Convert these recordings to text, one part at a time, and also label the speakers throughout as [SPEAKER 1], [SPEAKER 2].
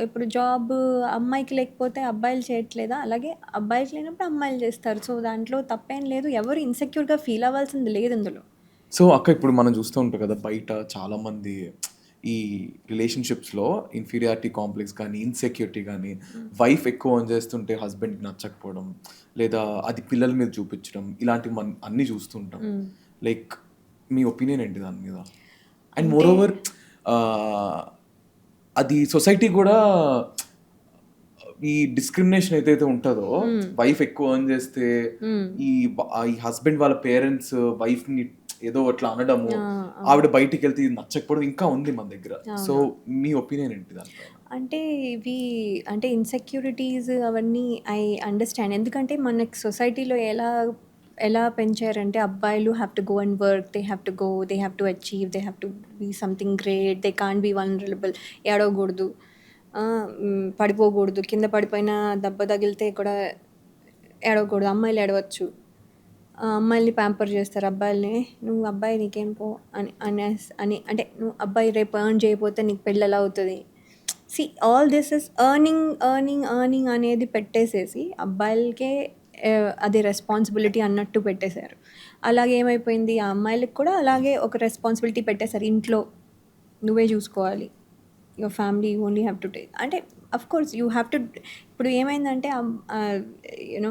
[SPEAKER 1] ఇప్పుడు జాబ్ అమ్మాయికి లేకపోతే అబ్బాయిలు చేయట్లేదా? అలాగే అబ్బాయికి లేనప్పుడు అమ్మాయిలు చేస్తారు. సో, దాంట్లో తప్పేం లేదు. ఎవరు ఇన్‌సెక్యూర్‌గా ఫీల్ అవ్వాల్సింది లేదు ఇందులో.
[SPEAKER 2] సో, అక్క ఇప్పుడు మనం చూస్తూ ఉంటాం కదా! బయట చాలామంది ఈ రిలేషన్‌షిప్స్‌లో ఇన్ఫీరియారిటీ కాంప్లెక్స్ కానీ, ఇన్‌సెక్యూరిటీ గానీ, వైఫ్ ఎక్కువ ఎర్న్ చేస్తుంటే హస్బెండ్‌కి నచ్చకపోవడం, లేదా అది పిల్లల మీద చూపించడం, ఇలాంటివి మనం అన్నీ చూస్తూ ఉంటాం.
[SPEAKER 1] హ్మ్.
[SPEAKER 2] లైక్ మీ ఒపీనియన్ ఏంటి దాని మీద? అండ్ మోరోవర్ ఆహ్, అది సొసైటీ కూడా ఈ డిస్క్రిమినేషన్ ఏదైతే ఉంటదో. వైఫ్ ఎక్కువ ఎర్న్ చేస్తే. ఈ ఈ హస్బెండ్ వాళ్ళ పేరెంట్స్ వైఫ్‌ని ఏదో అట్లా అనడము! ఆవిడ. బయటికెళ్తే ఇది నచ్చకపోవడం ఇంకా ఉంది మన దగ్గర. సో. మీ ఒపీనియన్ ఏంటి దానిపైన?
[SPEAKER 1] అంటే ఇవి అంటే ఇన్‌సెక్యూరిటీస్ అవన్నీ ఐ అండర్‌స్టాండ్. ఎందుకంటే మనకి సొసైటీలో ఎలా ఎలా పెంచారంటే అబ్బాయిలు have to go and work. They have to go. They have to achieve. They have to be something great. They can't be vulnerable ఏడవకూడదు. పడిపోకూడదు. కింద పడిపోయిన దెబ్బ తగిలితే కూడా ఏడవకూడదు. అమ్మాయిలు ఏడవచ్చు. అమ్మాయిల్ని ప్యాంపర్ చేస్తారు. అబ్బాయిల్ని "నువ్వు అబ్బాయి నీకేం పో" అని అనేస్ అని అంటే "నువ్వు అబ్బాయి రేపు ఎర్న్ చేయకపోతే నీకు పెళ్ళి ఎలా అవుతుంది see all this is earning, earning, earning అనేది పెట్టేసేసి అబ్బాయిలకే అది రెస్పాన్సిబిలిటీ అన్నట్టు పెట్టేశారు. అలాగే ఏమైపోయింది ఆ అమ్మాయిలకి కూడా అలాగే ఒక రెస్పాన్సిబిలిటీ పెట్టేశారు. ఇంట్లో నువ్వే చూసుకోవాలి. Your family only have to take అంటే of course you have to ఇప్పుడు ఏమైందంటే యూనో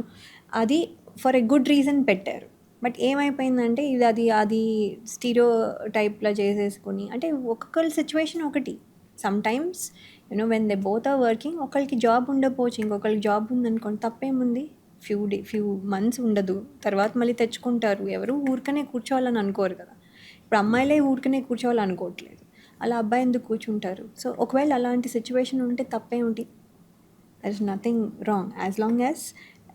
[SPEAKER 1] అది ఫర్ ఎ గుడ్ రీజన్ పెట్టారు. బట్ ఏమైపోయిందంటే ఇది అది అది స్టీరియోటైప్‌లా చేసేసుకొని అంటే ఒక్కొక్కళ్ళ సిచ్యువేషన్ ఒకటి. Sometimes you know when they both are working ఒకరికి జాబ్ ఉండకపోవచ్చు. ఇంకొకరికి జాబ్ ఉందనుకోండి తప్పేముంది? ఫ్యూ డే ఫ్యూ మంత్స్ ఉండదు. తర్వాత మళ్ళీ తెచ్చుకుంటారు. ఎవరు ఊరికనే కూర్చోవాలని అనుకోరు కదా! ఇప్పుడు అమ్మాయిలే ఊరికనే కూర్చోవాలనుకోవట్లేదు. అలా అబ్బాయి ఎందుకు కూర్చుంటారు? సో, ఒకవేళ అలాంటి సిచ్యువేషన్ ఉంటే తప్పేమిటి? There is nothing wrong. As long as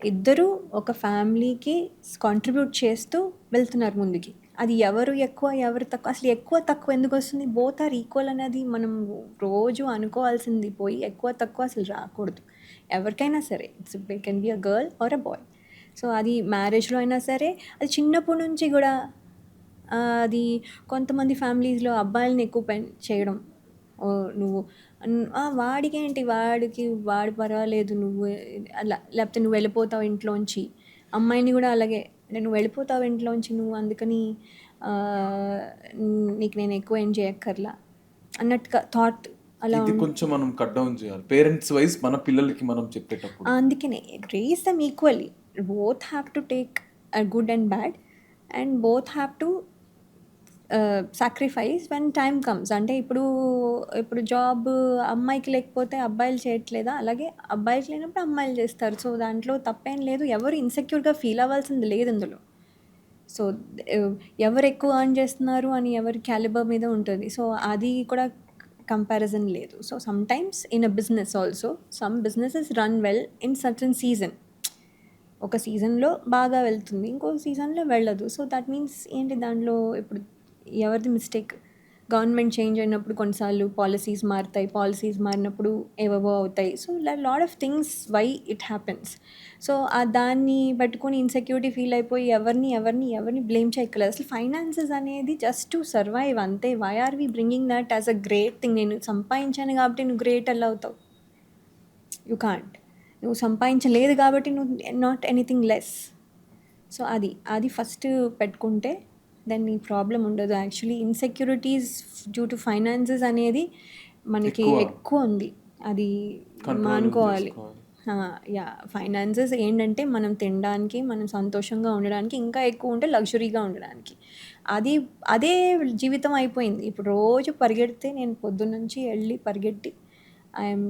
[SPEAKER 1] ఇద్దరూ ఒక ఫ్యామిలీకి కాంట్రిబ్యూట్ చేస్తూ వెళ్తున్నారు ముందుకి. అది ఎవరు ఎక్కువ, ఎవరు తక్కువ అసలు ఎక్కువ, తక్కువ ఎందుకొస్తుంది? బోత్ ఆర్ ఈక్వల్ అనేది మనం రోజు అనుకోవాల్సింది పోయి ఎక్కువ, తక్కువ అసలు రాకూడదు. ఎవరికైనా సరే it's it can be a girl or a boy. So, అది మ్యారేజ్‌లో అయినా సరే అది చిన్నప్పటి నుంచి కూడా అది కొంతమంది ఫ్యామిలీస్‌లో అబ్బాయిలని ఎక్కువ పెన్ చేయడం. నువ్వు వాడికేంటి వాడికి వాడు పర్వాలేదు నువ్వు అలా లేకపోతే నువ్వు వెళ్ళిపోతావు ఇంట్లోంచి. అమ్మాయిని కూడా అలాగే నువ్వు వెళ్ళిపోతావు ఇంట్లోంచి నువ్వు అందుకని నీకు నేను ఎక్కువ ఏం చేయక్కర్లా అన్నట్టుగా థాట్
[SPEAKER 2] ఇది
[SPEAKER 1] ఉం
[SPEAKER 2] కొంచెం మనం కట్ డౌన్ చేయాలి. పేరెంట్స్ వైస్ మన పిల్లలకి మనం చెప్పేటప్పుడు.
[SPEAKER 1] అందుకనే raise them equally. Both have to take good and bad and both have to sacrifice when time comes. అంటే ఇప్పుడు ఇప్పుడు జాబ్ అమ్మాయికి లేకపోతే అబ్బాయిలు చేయట్లేదా? అలాగే అబ్బాయికి లేనప్పుడు అమ్మాయిలు చేస్తారు. సో, దాంట్లో తప్పేం లేదు. ఎవరు ఇన్‌సెక్యూర్‌గా ఫీల్ అవ్వాల్సింది లేదు ఇందులో. సో, ఎవ్ ఎవరు ఎక్కువ ఎర్న్ చేస్తున్నారు అని ఎవరి క్యాలిబర్ మీద ఉంటది. సో, అది కూడా కంపారిజన్ లేదు. So, sometimes in a business also some businesses run well in certain season. ఒక సీజన్‌లో బాగా వెళ్తుంది. ఇంకో సీజన్‌లో వెళ్ళదు. సో, దట్ మీన్స్ ఏంటి దాంట్లో ఇప్పుడు ఎవరిది మిస్టేక్? గవర్నమెంట్ చేంజ్ అయినప్పుడు కొన్నిసార్లు పాలసీస్ మారుతాయి. పాలసీస్ మారినప్పుడు ఏవేవో అవుతాయి. సో, ఇలా lot of things why it happens. So, ఆ దాన్ని పట్టుకొని ఇన్‌సెక్యూరిటీ ఫీల్ అయిపోయి ఎవరిని, ఎవరిని, ఎవరిని బ్లేమ్ చేయక్కలేదు అసలు ఫైనాన్సెస్ అనేది జస్ట్ టు సర్వైవ్ అంతే. Why are we bringing that as a great thing. నేను సంపాదించాను కాబట్టి నువ్వు గ్రేట్ ఎలా అవుతావు? You can't. నువ్వు సంపాదించలేదు కాబట్టి నువ్వు నాట్ ఎనీథింగ్ లెస్. సో, అది. అది ఫస్ట్ పెట్టుకుంటే దెన్ ఈ ప్రాబ్లమ్ ఉండదు. Actually insecurities due to finances అనేది మనకి
[SPEAKER 2] ఎక్కువ.
[SPEAKER 1] ఉంది. అది మానుకోవాలి. యాహ్! ఫైనాన్సెస్ ఏంటంటే మనం తినడానికి, మనం సంతోషంగా ఉండడానికి, ఇంకా ఎక్కువ ఉంటే లగ్జరీగా ఉండడానికి. అది అదే జీవితం అయిపోయింది. ఇప్పుడు రోజు పరిగెడితే నేను పొద్దున్నుంచి ఎళ్ళి పరిగెట్టి ఐఎమ్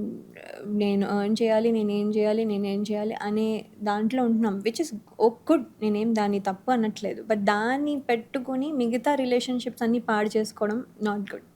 [SPEAKER 1] నేను ఎర్న్ చేయాలి, నేనేం చేయాలి, నేనేం చేయాలి అనే దాంట్లో ఉంటున్నాం. Which is oh good. నేనేం దాన్ని తప్పు అనట్లేదు. బట్ దాన్ని పెట్టుకొని మిగతా రిలేషన్‌షిప్స్ అన్నీ పాడు చేసుకోవడం నాట్ గుడ్.